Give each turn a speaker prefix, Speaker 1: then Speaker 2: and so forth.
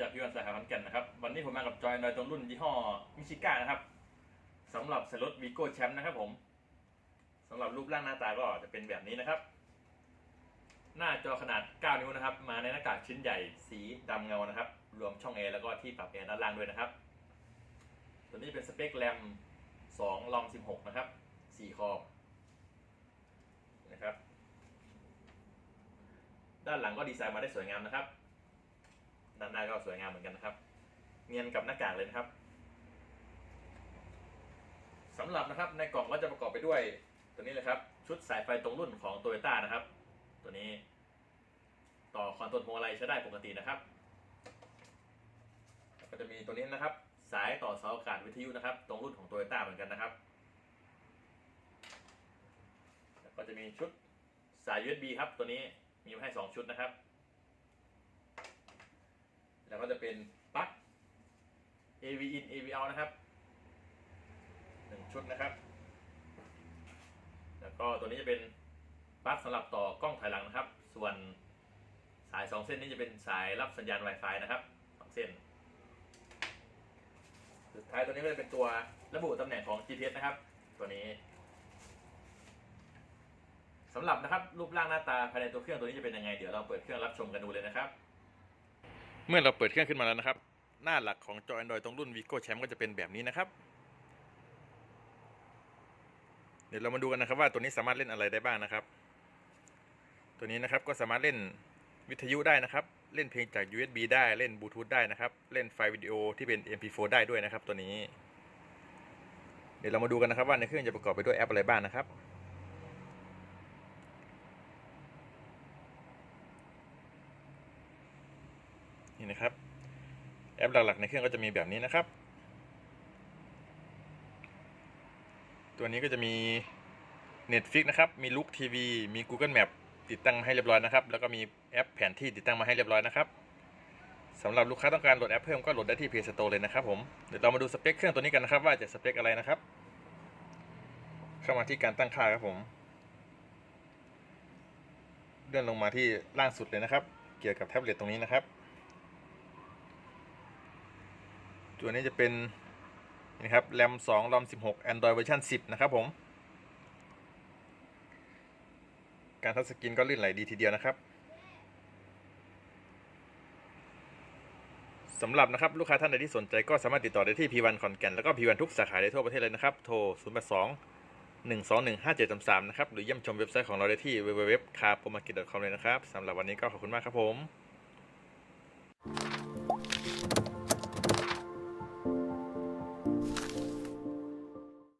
Speaker 1: จากพี่วันสายขอนแก่นนะครับ วันนี้ผมมากับจอยนอยตรงรุ่นยี่ห้อมิชิก้านะครับสำหรับสรถวีโก้แชมป์นะครับผมสำหรับรูปร่างหน้าตาก็จะเป็นแบบนี้นะครับ หน้าจอขนาด 9 นิ้วนะครับ มาในหน้ากากชิ้นใหญ่สีดำเงานะครับ รวมช่องแอแล้วก็ที่ปรับแอร์ด้านล่างด้วยนะครับ ตัวนี้เป็นสเปคแรม2ลอม16 นะครับ 4 คอนะครับ ด้านหลังก็ดีไซน์มาได้สวยงามนะครับ ด้านหน้าก็สวยงามเหมือนกันนะครับ เนียนกับหน้ากากเลยนะครับสำหรับนะครับในกล่องก็จะประกอบไปด้วยตัวนี้เลยครับ ชุดสายไฟตรงรุ่นของโตโยต้านะครับ ตัวนี้ ต่อคอนโทรลพวงมาลัยใช้ได้ปกตินะครับ ก็จะมีตัวนี้นะครับ สายต่อเสาอากาศวิทยุนะครับ ตรงรุ่นของโตโยต้าเหมือนกันนะครับแล้วก็จะมีชุดสาย USB ครับ ตัวนี้มีมาให้ 2 ชุดนะครับ แล้วก็จะเป็นปลั๊ก AV in AV out นะครับหนึ่งชุดนะครับ แล้วก็ตัวนี้จะเป็นปลั๊กสำหรับต่อกล้องถอยหลังนะครับ ส่วนสาย 2 เส้นนี้จะเป็นสายรับสัญญาณ Wi-Fi นะครับสองเส้น สุดท้ายตัวนี้ก็จะเป็นตัวระบุตำแหน่งของ GPS นะครับ ตัวนี้สำหรับนะครับรูปร่างหน้าตาภายในตัวเครื่องตัวนี้จะเป็นยังไง เดี๋ยวเราเปิดเครื่องรับชมกันดูเลยนะครับ เมื่อเราเปิดเครื่องขึ้นมาแล้วนะครับ หน้าหลักของจอ Android ตรงรุ่น Vigo Champ ก็จะเป็นแบบนี้นะครับ เดี๋ยวเรามาดูกันนะครับว่าตัวนี้สามารถเล่นอะไรได้บ้างนะครับ ตัวนี้นะครับก็สามารถเล่นวิทยุได้นะครับ เล่นเพลงจาก USB ได้เล่นบลูทูธได้นะครับ เล่นไฟล์วิดีโอที่เป็น MP4 ได้ด้วยนะครับ ตัวนี้ เดี๋ยวเรามาดูกันนะครับว่าในเครื่องจะประกอบไปด้วยแอปอะไรบ้างนะครับ นี่นะครับ แอปหลักๆในเครื่องก็จะมีแบบนี้นะครับ ตัวนี้ก็จะมี Netflix นะครับ มี Look TV มี Google Map ติดตั้งมาให้เรียบร้อยนะครับ แล้วก็มีแอปแผนที่ติดตั้งมาให้เรียบร้อยนะครับสำหรับลูกค้าต้องการโหลดแอปเพิ่มก็โหลดได้ที่ Play Store เลยนะครับผมเดี๋ยวเรามาดูสเปคเครื่องตัวนี้กันนะครับ ว่าจะสเปคอะไรนะครับ เข้ามาที่การตั้งค่าครับผมเลื่อนลงมาที่ล่างสุดเลยนะครับ เกี่ยวกับแท็บเล็ตตรงนี้นะครับ ตัวนี้จะเป็นนี่ครับ RAM 2 ROM 16 Android เวอร์ชัน10 นะครับผม การทัชสกรีนก็ลื่นไหลดีทีเดียวนะครับสำหรับนะครับลูกค้าท่านใดที่สนใจก็สามารถติดต่อได้ที่ P1 ขอนแก่น แล้วก็ P1 ทุกสาขาในทั่วประเทศเลยนะครับ โทร 082 121 5733 นะครับ หรือเยี่ยมชมเว็บไซต์ของเราได้ที่ www.carpromarket.com เลยนะครับ สำหรับวันนี้ก็ขอบคุณมากครับผม